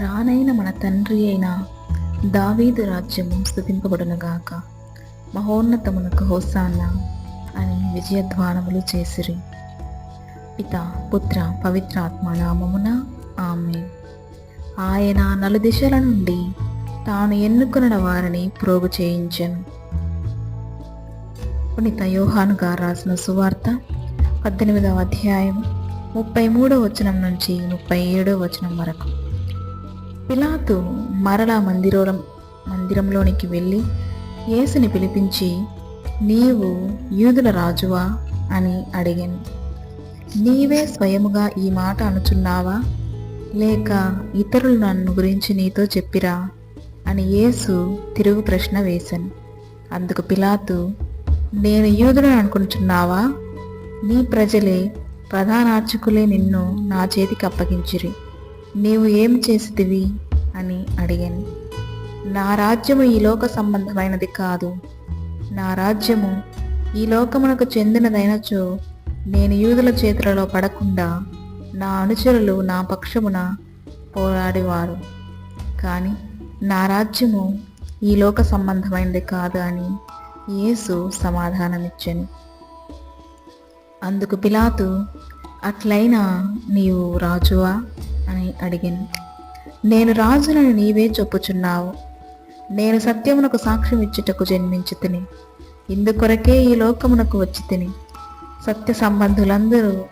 రానైన మన తండ్రి అయిన దావీదు రాజ్యము స్థుతింపబడునుగాక. మహోన్నతమునకు హోసాన్న అని విజయధ్వానములు చేసిరి. పిత పుత్ర పవిత్రాత్మ నామమున ఆమె ఆయన నలుదిశల నుండి తాను ఎన్నుకున్న వారిని ప్రోగు చేయించను. పునీత యోహాను గారు రాసిన సువార్త పద్దెనిమిదవ అధ్యాయం ముప్పై మూడో వచనం నుంచి ముప్పై ఏడో వచనం వరకు. పిలాతు మరలా మందిరం మందిరంలోనికి వెళ్ళి యేసుని పిలిపించి నీవు యూదుల రాజువా? అని అడిగాను. నీవే స్వయముగా ఈ మాట అనుచున్నావా? లేక ఇతరులు నన్ను గురించి నీతో చెప్పిరా? అని యేసు తిరుగు ప్రశ్న వేశాను. అందుకు పిలాతు నేను యూదులను అనుకుంటున్నావా? నీ ప్రజలే ప్రధానార్చకులే నిన్ను నా చేతికి అప్పగించిరి. నీవు ఏం చేసితివి అని అడిగాను. నా రాజ్యము ఈ లోక సంబంధమైనది కాదు. నా రాజ్యము ఈ లోకమునకు చెందినదైనచో నేను యూదుల చేతులలో పడకుండా నా అనుచరులు నా పక్షమున పోరాడేవారు. కానీ నా రాజ్యము ఈ లోక సంబంధమైనది కాదు అని యేసు సమాధానమిచ్చాను. అందుకు పిలాతు అట్లయినా నీవు రాజువా? అని అడిగాను నేను రాజునని నీవే చెప్పుచున్నావు. నేను సత్యమునకు సాక్ష్యం ఇచ్చుటకు జన్మించి తిని ఇందుకొరకే ఈ లోకమునకు వచ్చి తిని సత్య సంబంధులందరూ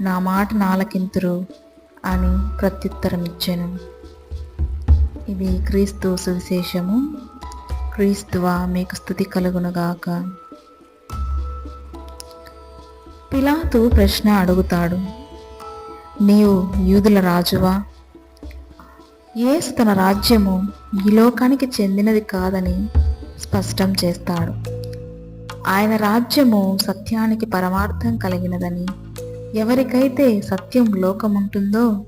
నా మాట నాలకింతురు అని ప్రత్యుత్తరం ఇచ్చాను ఇది క్రీస్తు సువిశేషము. క్రీస్తువా మీకు స్థుతి కలుగునుగాక. పిలాతు ప్రశ్న అడుగుతాడు. నీవు యూదుల రాజువా? యేసు తన రాజ్యము ఈ లోకానికి చెందినది కాదని స్పష్టం చేస్తాడు. ఆయన రాజ్యము సత్యానికి పరమార్థం కలిగినదని ఎవరికైతే సత్యం లోకముంటుందో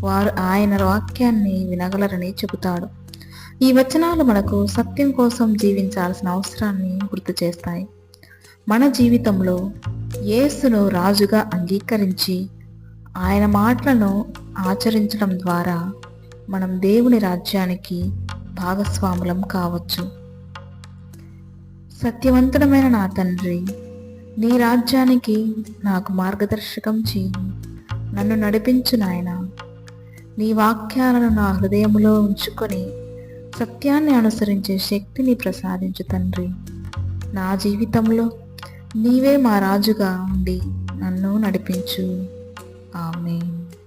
వారు ఆయన వాక్యాన్ని వినగలరని చెబుతాడు. ఈ వచనాలు మనకు సత్యం కోసం జీవించాల్సిన అవసరాన్ని గుర్తు చేస్తాయి. మన జీవితంలో యేసును రాజుగా అంగీకరించి ఆయన మాటలను ఆచరించడం ద్వారా మనం దేవుని రాజ్యానికి భాగస్వాములం కావచ్చు. సత్యవంతుడమైన నా తండ్రి నీ రాజ్యానికి నాకు మార్గదర్శకం చేయి నన్ను నడిపించు నాయన. నీ వాక్యాలను నా హృదయంలో ఉంచుకొని సత్యాన్ని అనుసరించే శక్తిని ప్రసాదించు తండ్రి. నా జీవితంలో నీవే మా రాజుగా ఉండి నన్ను నడిపించు. Amen.